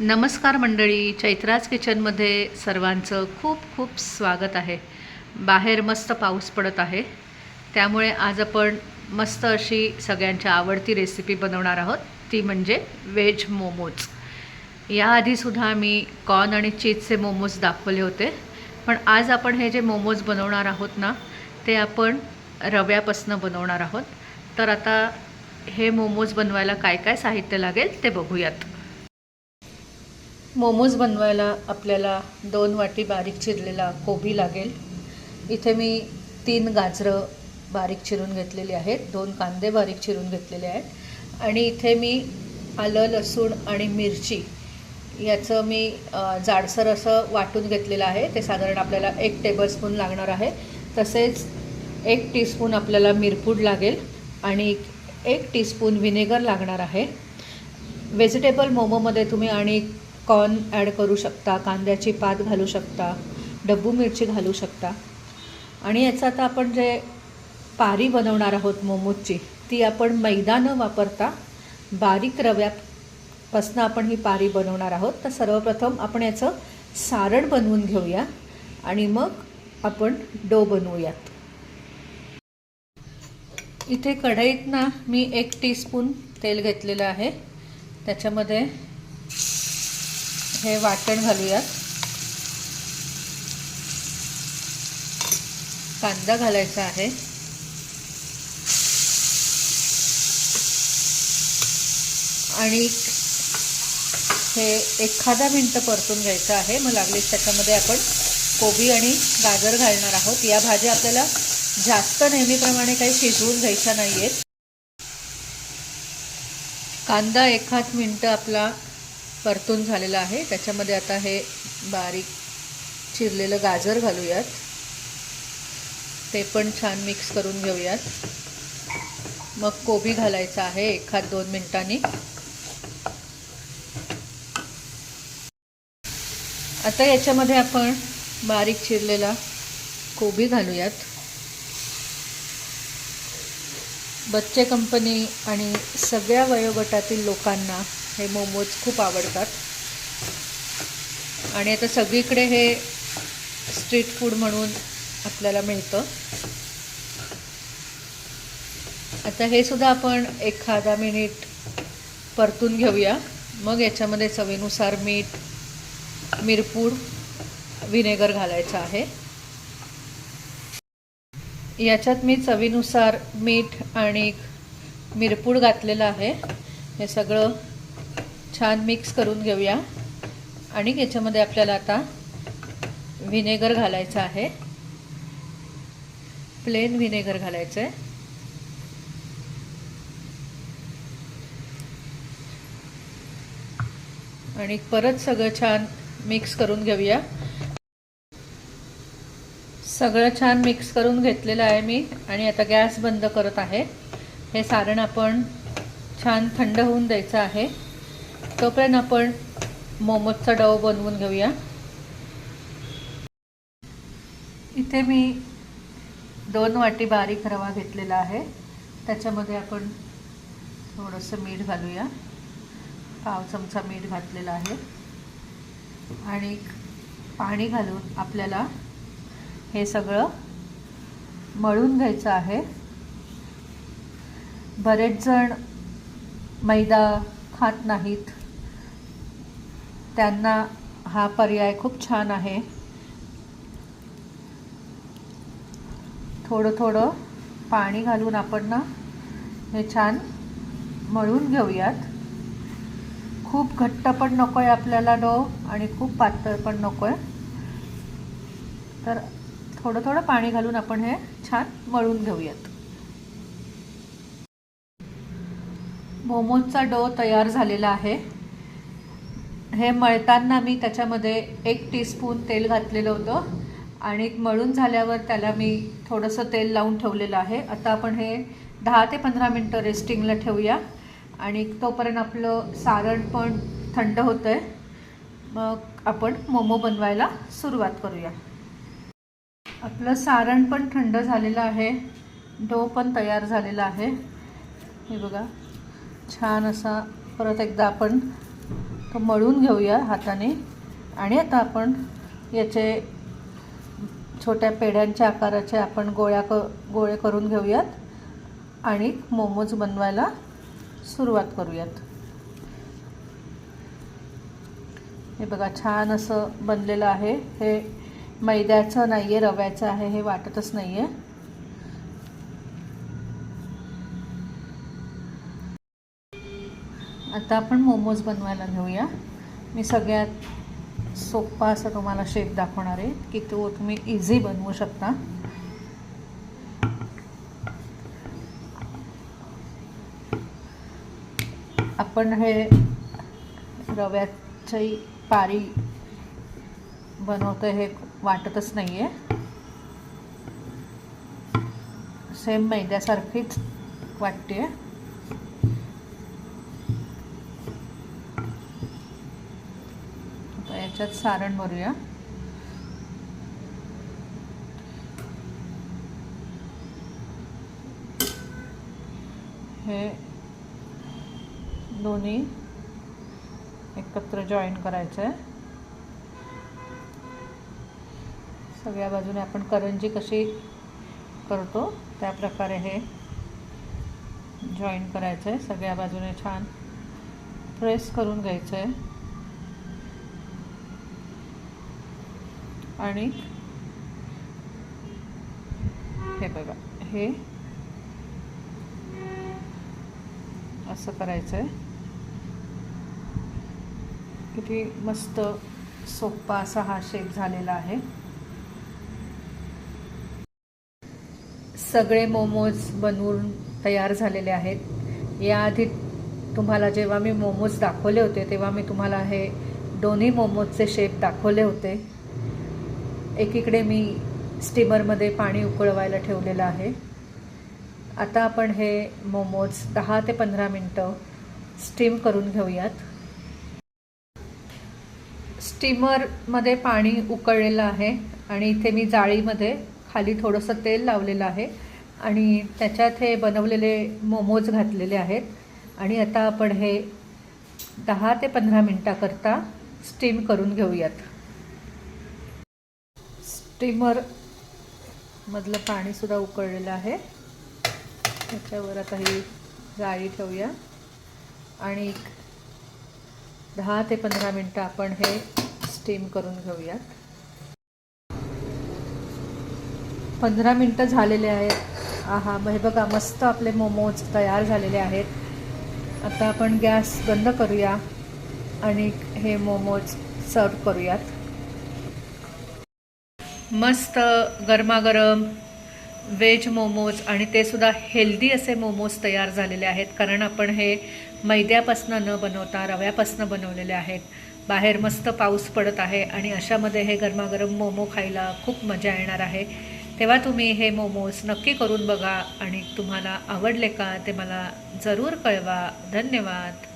नमस्कार मंडळी चैत्राज किचनमध्ये सर्वांचं खूप खूप स्वागत आहे. बाहेर मस्त पाऊस पडत आहे. त्यामुळे आज आपण मस्त अशी सगळ्यांच्या आवडती रेसिपी बनवणार आहोत. ती म्हणजे व्हेज मोमोज याआधीसुद्धा मी कॉर्न आणि चीजचे मोमोज दाखवले होते. पण आज आपण हे जे मोमोज बनवणार आहोत ना ते आपण रव्यापासनं बनवणार आहोत. तर आता हे मोमोज बनवायला काय काय साहित्य लागेल ते बघूयात. मोमोज बनवायला आपल्याला दोन वाटी बारीक चिरलेला कोबी लागेल. इथे मी तीन गाजरं बारीक चिरून घेतलेली आहेत. दोन कांदे बारीक चिरून घेतलेले आहेत. आणि इथे मी आलं लसूण आणि मिरची याचं मी जाडसर असं वाटून घेतलेलं आहे. ते साधारण आपल्याला एक टेबलस्पून लागणार आहे. तसेच एक टीस्पून आपल्याला मिरपूड लागेल आणि एक टीस्पून व्हिनेगर लागणार आहे. व्हेजिटेबल मोमोमध्ये तुम्ही आणि कॉर्न ॲड करू शकता कांद्याची पात घालू शकता डब्बू मिरची घालू शकता. आणि याचं आता आपण जे पारी बनवणार आहोत मोमोजची ती आपण मैदा न वापरता बारीक रव्यापासनं आपण ही पारी बनवणार आहोत. तर सर्वप्रथम आपण याचं सारण बनवून घेऊया आणि मग आपण डो बनवूयात. इथे कढईत ना मी एक टीस्पून तेल घेतलेलं आहे. त्याच्यामध्ये हे वाटण घालूयात. कांदा घालायचा आहे. आणि हे एखादा मिनटं परतून घ्यायचं आहे. मग लागलीच त्याच्यामध्ये आपण कोबी आणि गाजर घालणार आहोत. या भाज्या आपल्याला जास्त नेहमीप्रमाणे काही शिजवून घ्यायच्या नाही आहेत कांदा एखाद मिनटं आपला परतून झालेलं आहे. त्याच्यामध्ये आता हे बारीक चिरलेलं गाजर घालूयात. ते पण छान मिक्स करून घेऊयात. मग कोबी घालायचा आहे एखाद दोन मिनटांनी. आता याच्यामध्ये आपण बारीक चिरलेला कोबी घालूयात. बच्चे कंपनी आणि सगळ्या वयोगटातील लोकांना हे मोमोज खूप आवडतात. आणि आता सगळीकडे हे स्ट्रीट फूड म्हणून आपल्याला मिळतं. आता हे सुद्धा आपण एखादा मिनिट परतून घेऊया. मग याच्यामध्ये चवीनुसार मीठ मिरपूड व्हिनेगर घालायचं आहे. याच्यात मी चवीनुसार मीठ आणि मिरपूड घातलेलं आहे. हे सगळं छान मिक्स करून घेऊया. आणि याच्यामध्ये आपल्याला आता व्हिनेगर घालायचं आहे. प्लेन व्हिनेगर घालायचं आहे आणि परत सगळं छान मिक्स करून घेऊया. सगळं छान मिक्स करून घेतलेलं आहे मी. आणि आता गॅस बंद करत आहे. हे सारण आपण छान थंड होऊन द्यायचं आहे. तोपर्यंत आपण मोमोजचा डव बनवून घेऊया. इथे मी दोन वाटी बारीक रवा घेतलेला आहे. त्याच्यामध्ये आपण थोडंसं मीठ घालूया. पाव चमचा मीठ घातलेला आहे. आणि पाणी घालून आपल्याला हे सगळं मळून घ्यायचं आहे. बरेच जण मैदा खात नाहीत. त्यांना हा पर्याय खूप छान आहे. थोडं थोडं पाणी घालून आपण ना हे छान मळून घेऊयात. खूप घट्ट पण नको आहे आपल्याला डो आणि खूप पातळ पण नको आहे तर थोडं थोडं पाणी घालून आपण हे छान मळून घेऊयात. मोमोजचा डो तयार झालेला आहे. हे मळताना मी त्याच्यामध्ये एक टीस्पून तेल घातलेलं होतं आणि मळून झाल्यावर त्याला मी थोडंसं तेल लावून ठेवलेलं आहे. आता आपण हे दहा ते पंधरा मिनटं रेस्टिंगला ठेवूया आणि तोपर्यंत आपलं सारण पण थंड होतं आहे मग आपण मोमो बनवायला सुरुवात करूया. आपलं सारण पण थंड झालेलं आहे. डो पण तयार झालेला आहे. हे बघा. छान असा परत एकदा आपण तो मळून घेऊया हाताने. आणि आता आपण याचे छोट्या पेढ्यांच्या आकाराचे आपण गोळ्या क गोळे करून घेऊयात. आणि मोमोज बनवायला सुरुवात करूयात. हे बघा छान असं बनलेलं आहे. हे मैद्याचं नाही आहे रव्याचं आहे हे वाटतच नाही आहे आता आपण मोमोज बनवायला घेऊया. मी सगळ्यात सोप्पा असं तुम्हाला शेप दाखवणार आहे की तो तुम्ही इझी बनवू शकता. आपण हे रव्याची पारी बनवतो हे वाटतच नाही आहे सेम मैद्यासारखीच वाटते ह्याच्यात सारण भरूया. हे दोन्ही एकत्र जॉईन करायचं आहे सगळ्या बाजूने आपण करंजी कशी करतो त्या प्रकारे हे जॉईन करायचं आहे सगळ्या बाजूने छान प्रेस करून घ्यायचं आहे आणि हे बघा हे असं करायचं आहे किती मस्त सोप्पा असा हा शेप झालेला आहे. सगळे मोमोज बनवून तयार झालेले आहेत. याआधी तुम्हाला जेव्हा मी मोमोज दाखवले होते तेव्हा मी तुम्हाला हे दोन्ही मोमोजचे शेप दाखवले होते. एकीकडे मी स्टीमरमध्ये पाणी उकळवायला ठेवलेलं आहे. आता आपण हे मोमोज दहा ते पंधरा मिनटं स्टीम करून घेऊयात. स्टीमरमध्ये पाणी उकळलेलं आहे आणि इथे मी जाळीमध्ये खाली थोडंसं तेल लावलेलं आहे आणि त्याच्यात हे बनवलेले मोमोज घातलेले आहेत. आणि आता आपण हे दहा ते पंधरा मिनटाकरता स्टीम करून घेऊयात. स्टीमर मधलं पाणीसुद्धा उकळलेलं आहे. त्याच्यावर आता ही जाळी ठेवूया. आणि एक दहा ते पंधरा मिनटं आपण हे स्टीम करून घेऊयात. पंधरा मिनटं झालेले आहेत. आहा हे बघा मस्त आपले मोमोज तयार झालेले आहेत. आता आपण गॅस बंद करूया आणि हे मोमोज सर्व करूयात. मस्त गरमागरम व्हेज मोमोज आणि ते सुद्धा हेल्दी असे मोमोज तयार झालेले आहेत. कारण आपण हे मैद्यापासनं न बनवता रव्यापासनं बनवलेले आहेत. बाहेर मस्त पाऊस पडत आहे आणि अशामध्ये हे गरमागरम मोमो खायला खूप मजा येणार आहे. तेव्हा तुम्ही हे मोमोज नक्की करून बघा आणि तुम्हाला आवडले का ते मला जरूर कळवा. धन्यवाद.